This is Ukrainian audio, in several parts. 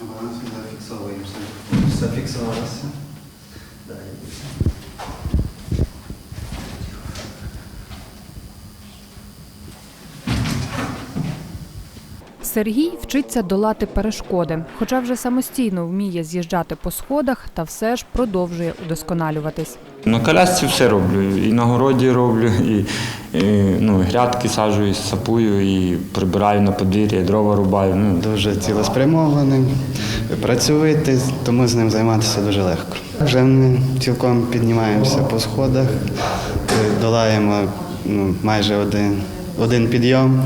Балансом зафіксовуємося. Зафіксувалося. Далі. Сергій вчиться долати перешкоди, хоча вже самостійно вміє з'їжджати по сходах та все ж продовжує удосконалюватись. На колясці все роблю. І на городі роблю, і ну, грядки саджую, сапую, і прибираю на подвір'я, дрова рубаю. Ну, Дуже цілеспрямований, працюєте, тому з ним займатися дуже легко. Вже ми цілком піднімаємося по сходах, е, долаємо ну, майже один, один підйом,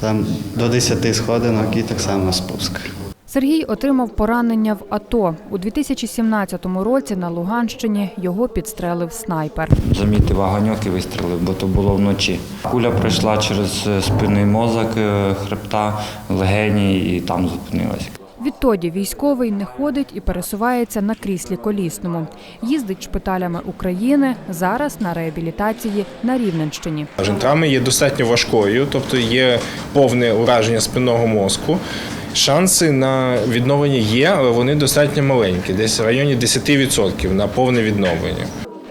там до 10 сходинок і так само спуск. Сергій отримав поранення в АТО. У 2017 році на Луганщині його підстрелив снайпер. замітив огоньок і вистрілив, бо то було вночі. Куля пройшла через е, спинний мозок, е, хребта, легені і там зупинилася. Відтоді військовий не ходить і пересувається на кріслі колісному. Їздить шпиталями України, зараз на реабілітації на Рівненщині. Травма є достатньо важкою, тобто є повне ураження спинного мозку. Шанси на відновлення є, але вони достатньо маленькі, десь в районі 10% на повне відновлення.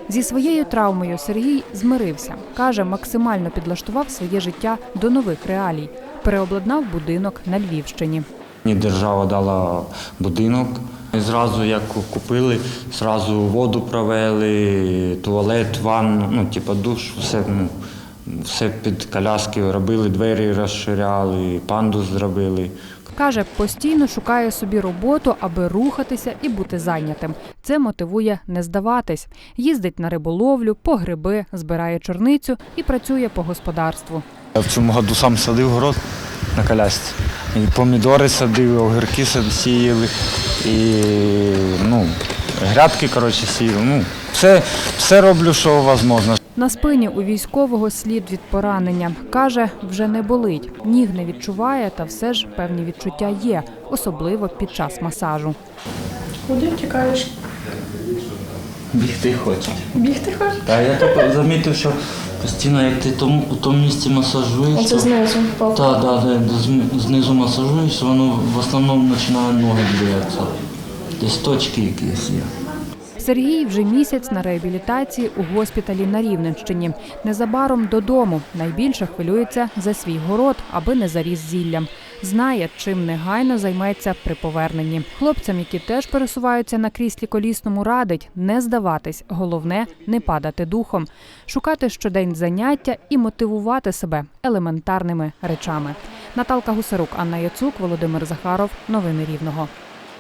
Зі своєю травмою Сергій змирився. Каже, максимально підлаштував своє життя до нових реалій. Переобладнав будинок на Львівщині. Мені держава дала будинок. І зразу як купили, зразу воду провели, туалет, ванну, ну, типу душ, все, ну, все під коляски робили, двері розширяли, пандус зробили. Каже, постійно шукає собі роботу, аби рухатися і бути зайнятим. Це мотивує не здаватись. Їздить на риболовлю, по гриби, збирає чорницю і працює по господарству. Я в цьому году сам садив город на колясці. І помідори садив, огірки сіяли, і ну, грядки коротше, сіяв. Ну, все, все роблю, що можливо. На спині у військового слід від поранення. Каже, вже не болить, ніг не відчуває, та все ж певні відчуття є, особливо під час масажу. Куди втікаєш? Бігти хочуть. Бігти хочеш? А я так замітив, що постійно, як ти тому, у тому місці масажуєш, то- знизу. Так, так, так, знизу масажуєш, воно в основному починає ноги бігатися. Десь точки якісь є. Сергій вже місяць на реабілітації у госпіталі на Рівненщині. Незабаром додому. Найбільше хвилюється за свій город, аби не заріс зіллям. Знає, чим негайно займеться при поверненні. Хлопцям, які теж пересуваються на кріслі колісному, радить не здаватись. Головне не падати духом, шукати щодень заняття і мотивувати себе елементарними речами. Наталка Гусарук, Анна Яцук, Володимир Захаров. Новини Рівного.